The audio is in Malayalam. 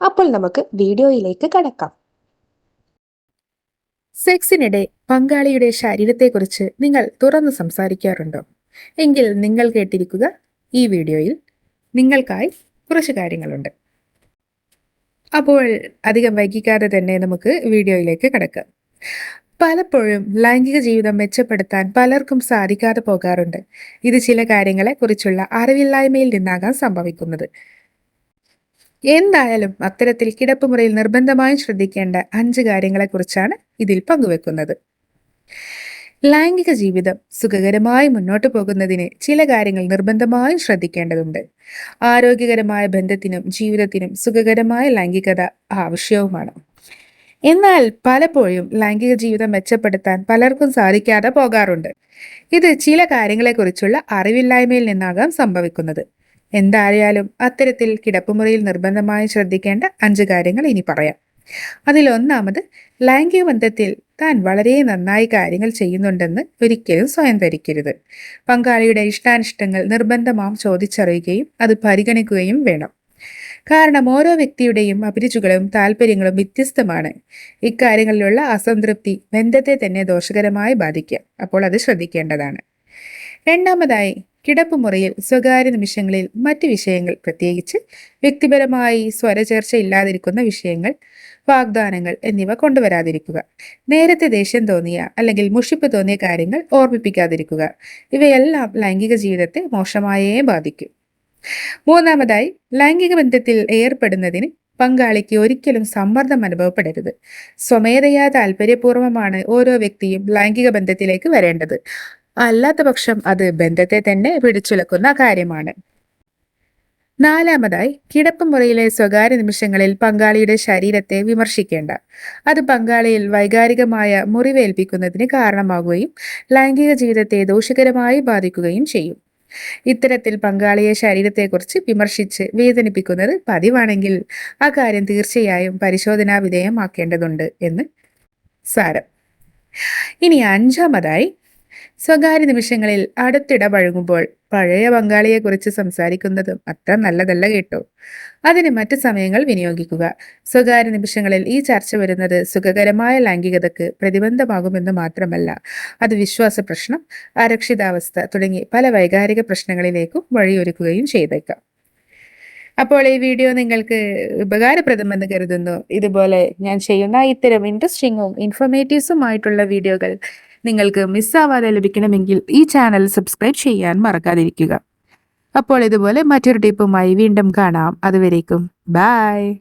അപ്പോൾ നമുക്ക് വീഡിയോയിലേക്ക് കടക്കാം. സെക്സിനിടെ പങ്കാളിയുടെ ശരീരത്തെക്കുറിച്ച് നിങ്ങൾ തുറന്നു സംസാരിക്കാറുണ്ടോ? എങ്കിൽ നിങ്ങൾ കേട്ടിരിക്കുക ഈ വീഡിയോയിൽ നിങ്ങൾക്കായി കുറച്ച് കാര്യങ്ങളുണ്ട്. അപ്പോൾ അധികം വൈകിക്കാതെ തന്നെ നമുക്ക് വീഡിയോയിലേക്ക് കടക്കാം. പലപ്പോഴും ലൈംഗിക ജീവിതം മെച്ചപ്പെടുത്താൻ പലർക്കും സാധിക്കാതെ പോകാറുണ്ട്. ഇത് ചില കാര്യങ്ങളെ കുറിച്ചുള്ള അറിവില്ലായ്മയിൽ നിന്നാകാൻ സംഭവിക്കുന്നത്. എന്തായാലും അത്തരത്തിൽ കിടപ്പുമുറിയിൽ നിർബന്ധമായും ശ്രദ്ധിക്കേണ്ട അഞ്ച് കാര്യങ്ങളെക്കുറിച്ചാണ് ഇതിൽ പങ്കുവെക്കുന്നത്. ലൈംഗിക ജീവിതം സുഖകരമായി മുന്നോട്ടു പോകുന്നതിന് ചില കാര്യങ്ങൾ നിർബന്ധമായും ശ്രദ്ധിക്കേണ്ടതുണ്ട്. ആരോഗ്യകരമായ ബന്ധത്തിനും ജീവിതത്തിനും സുഖകരമായ ലൈംഗികത ആവശ്യവുമാണ്. എന്നാൽ പലപ്പോഴും ലൈംഗിക ജീവിതം മെച്ചപ്പെടുത്താൻ പലർക്കും സാധിക്കാതെ പോകാറുണ്ട്. ഇത് ചില കാര്യങ്ങളെക്കുറിച്ചുള്ള അറിവില്ലായ്മയിൽ നിന്നാകാം സംഭവിക്കുന്നത്. എന്തായാലും അത്തരത്തിൽ കിടപ്പുമുറിയിൽ നിർബന്ധമായി ശ്രദ്ധിക്കേണ്ട അഞ്ച് കാര്യങ്ങൾ ഇനി പറയാം. അതിലൊന്നാമത് ലൈംഗിക ബന്ധത്തിൽ താൻ വളരെ നന്നായി കാര്യങ്ങൾ ചെയ്യുന്നുണ്ടെന്ന് ഒരിക്കലും സ്വയം ധരിക്കരുത്. പങ്കാളിയുടെ ഇഷ്ടാനിഷ്ടങ്ങൾ നിർബന്ധമാം ചോദിച്ചറിയുകയും അത് പരിഗണിക്കുകയും വേണം. കാരണം ഓരോ വ്യക്തിയുടെയും അഭിരുചികളും താല്പര്യങ്ങളും വ്യത്യസ്തമാണ്. ഇക്കാര്യങ്ങളിലുള്ള അസംതൃപ്തി ബന്ധത്തെ തന്നെ ദോഷകരമായി ബാധിക്കാം. അപ്പോൾ അത് ശ്രദ്ധിക്കേണ്ടതാണ്. രണ്ടാമതായി കിടപ്പുമുറിയിൽ സ്വകാര്യ നിമിഷങ്ങളിൽ മറ്റ് വിഷയങ്ങൾ പ്രത്യേകിച്ച് വ്യക്തിപരമായി സ്വരചേർച്ച ഇല്ലാതിരിക്കുന്ന വിഷയങ്ങൾ വാഗ്ദാനങ്ങൾ എന്നിവ കൊണ്ടുവരാതിരിക്കുക. നേരത്തെ ദേഷ്യം തോന്നിയ അല്ലെങ്കിൽ മുഷിപ്പ് തോന്നിയ കാര്യങ്ങൾ ഓർമ്മിപ്പിക്കാതിരിക്കുക. ഇവയെല്ലാം ലൈംഗിക ജീവിതത്തെ മോശമായേ ബാധിക്കും. മൂന്നാമതായി ലൈംഗിക ബന്ധത്തിൽ ഏർപ്പെടുന്നതിന് പങ്കാളിക്ക് ഒരിക്കലും സമ്മർദ്ദം അനുഭവപ്പെടരുത്. സ്വമേധയാ താല്പര്യപൂർവമാണ് ഓരോ വ്യക്തിയും ലൈംഗിക ബന്ധത്തിലേക്ക് വരേണ്ടത്. അല്ലാത്ത പക്ഷം അത് ബന്ധത്തെ തന്നെ പിടിച്ചുലക്കുന്ന കാര്യമാണ്. നാലാമതായി കിടപ്പുമുറിയിലെ സ്വകാര്യ നിമിഷങ്ങളിൽ പങ്കാളിയുടെ ശരീരത്തെ വിമർശിക്കേണ്ട. അത് പങ്കാളിയിൽ വൈകാരികമായ മുറിവേൽപ്പിക്കുന്നതിന് കാരണമാകുകയും ലൈംഗിക ജീവിതത്തെ ദോഷകരമായി ബാധിക്കുകയും ചെയ്യും. ഇത്തരത്തിൽ പങ്കാളിയെ ശരീരത്തെക്കുറിച്ച് വിമർശിച്ച് വേദനിപ്പിക്കുന്നത് പതിവാണെങ്കിൽ ആ കാര്യം തീർച്ചയായും പരിശോധനാ വിധേയമാക്കേണ്ടതുണ്ട് എന്ന് സാരം. ഇനി അഞ്ചാമതായി സ്വകാര്യ നിമിഷങ്ങളിൽ അടുത്തിടപഴകുമ്പോൾ പഴയ പങ്കാളിയെക്കുറിച്ച് സംസാരിക്കുന്നതും അത്ര നല്ലതല്ല കേട്ടോ. അതിന് മറ്റ് സമയങ്ങൾ വിനിയോഗിക്കുക. സ്വകാര്യ നിമിഷങ്ങളിൽ ഈ ചർച്ച വരുന്നത് സുഖകരമായ ലൈംഗികതയ്ക്ക് പ്രതിബന്ധമാകുമെന്ന് മാത്രമല്ല അത് വിശ്വാസ പ്രശ്നം അരക്ഷിതാവസ്ഥ തുടങ്ങി പല വൈകാരിക പ്രശ്നങ്ങളിലേക്കും വഴിയൊരുക്കുകയും ചെയ്തേക്കാം. അപ്പോൾ ഈ വീഡിയോ നിങ്ങൾക്ക് ഉപകാരപ്രദമെന്ന് കരുതുന്നു. ഇതുപോലെ ഞാൻ ചെയ്യുന്ന ഇത്തരം ഇൻട്രസ്റ്റിങ്ങും ഇൻഫോർമേറ്റീവ്സുമായിട്ടുള്ള വീഡിയോകൾ നിങ്ങൾക്ക് മിസ്സാവാതെ ലഭിക്കണമെങ്കിൽ ഈ ചാനൽ സബ്സ്ക്രൈബ് ചെയ്യാൻ മറക്കാതിരിക്കുക. അപ്പോൾ ഇതുപോലെ മറ്റൊരു ടിപ്പുമായി വീണ്ടും കാണാം. അതുവരേക്കും. ബായ്